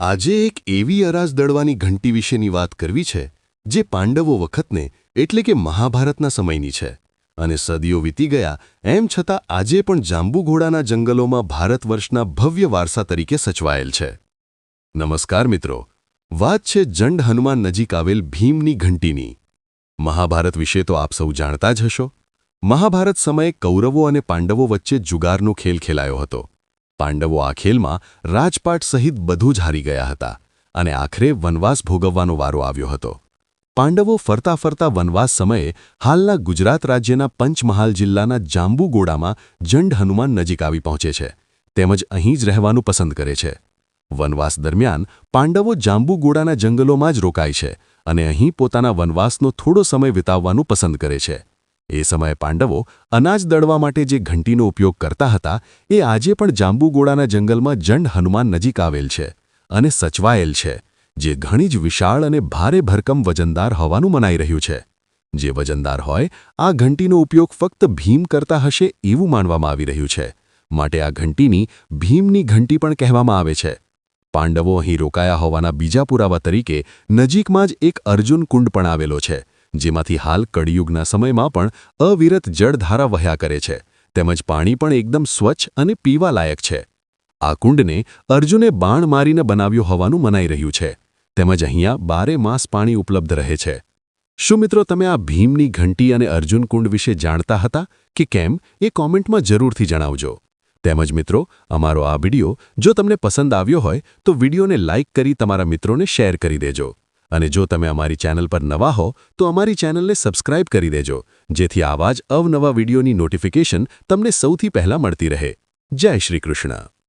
આજે એક એવી અરાજ દળવાની ઘંટી વિશેની વાત કરવી છે, જે પાંડવો વખતને એટલે કે મહાભારતના સમયની છે. અને સદીઓ વીતી ગયા, એમ છતાં આજે પણ જાંબુઘોડાના જંગલોમાં ભારત વર્ષના ભવ્ય વારસા તરીકે સચવાયેલ છે. નમસ્કાર મિત્રો, વાત છે જંડ હનુમાન નજીક આવેલ ભીમની ઘંટીની. મહાભારત વિશે તો આપ સૌ જાણતા જ હશો. મહાભારત સમયે કૌરવો અને પાંડવો વચ્ચે જુગારનો ખેલ ખેલાયો હતો. પાંડવો આ ખેલમાં રાજપાટ સહિત બધું જ હારી ગયા હતા અને આખરે વનવાસ ભોગવવાનો વારો આવ્યો હતો. પાંડવો ફરતા ફરતા વનવાસ સમયે હાલના ગુજરાત રાજ્યના પંચમહાલ જિલ્લાના જાંબુગોડામાં જંડ હનુમાન નજીક આવી પહોંચે છે. તેમજ અહીં જ રહેવાનું પસંદ કરે છે. વનવાસ દરમિયાન પાંડવો જાંબુગોડાના જંગલોમાં જ રોકાય છે અને અહીં પોતાના વનવાસનો થોડો સમય વિતાવવાનું પસંદ કરે છે. એ સમયે પાંડવો અનાજ દળવા માટે જે ઘંટીનો ઉપયોગ કરતા હતા, એ આજે પણ જાંબુગોડાના જંગલમાં જંડ હનુમાન નજીક આવેલ છે અને સચવાયેલ છે, જે ઘણી જ વિશાળ અને ભારે ભરકમ વજનદાર હોવાનું મનાઈ રહ્યું છે. જે વજનદાર હોય, આ ઘંટીનો ઉપયોગ ફક્ત ભીમ કરતા હશે એવું માનવામાં આવી રહ્યું છે. માટે આ ઘંટીની ભીમની ઘંટી પણ કહેવામાં આવે છે. પાંડવો અહીં રોકાયા હોવાના બીજા પુરાવા તરીકે નજીકમાં જ એક અર્જુન કુંડ પણ આવેલો છે જેમાંથી હાલ કળિયુગના સમયમાં પણ અવિરત જળધારા વહ્યા કરે છે. તેમજ પાણી પણ એકદમ સ્વચ્છ અને પીવાલાયક છે. આ કુંડને અર્જુને બાણ મારીને બનાવ્યો હોવાનું મનાઈ રહ્યું છે. તેમજ અહીંયા બારે માસ પાણી ઉપલબ્ધ રહે છે. શું મિત્રો તમે આ ભીમની ઘંટી અને અર્જુન કુંડ વિશે જાણતા હતા કે કેમ એ કોમેન્ટમાં જરૂરથી જણાવજો. તેમજ મિત્રો, અમારો આ વિડિયો જો તમને પસંદ આવ્યો હોય તો વિડિયોને લાઇક કરી તમારા મિત્રોને શેર કરી દેજો. અને જો તમે અમારી ચેનલ પર નવા હો, તો અમારી ચેનલને સબસ્ક્રાઇબ કરી દેજો. જેથી આવા જ અવનવા વિડિયોની નોટિફિકેશન તમને સૌથી પહેલા મળતી રહે. જય શ્રી કૃષ્ણ.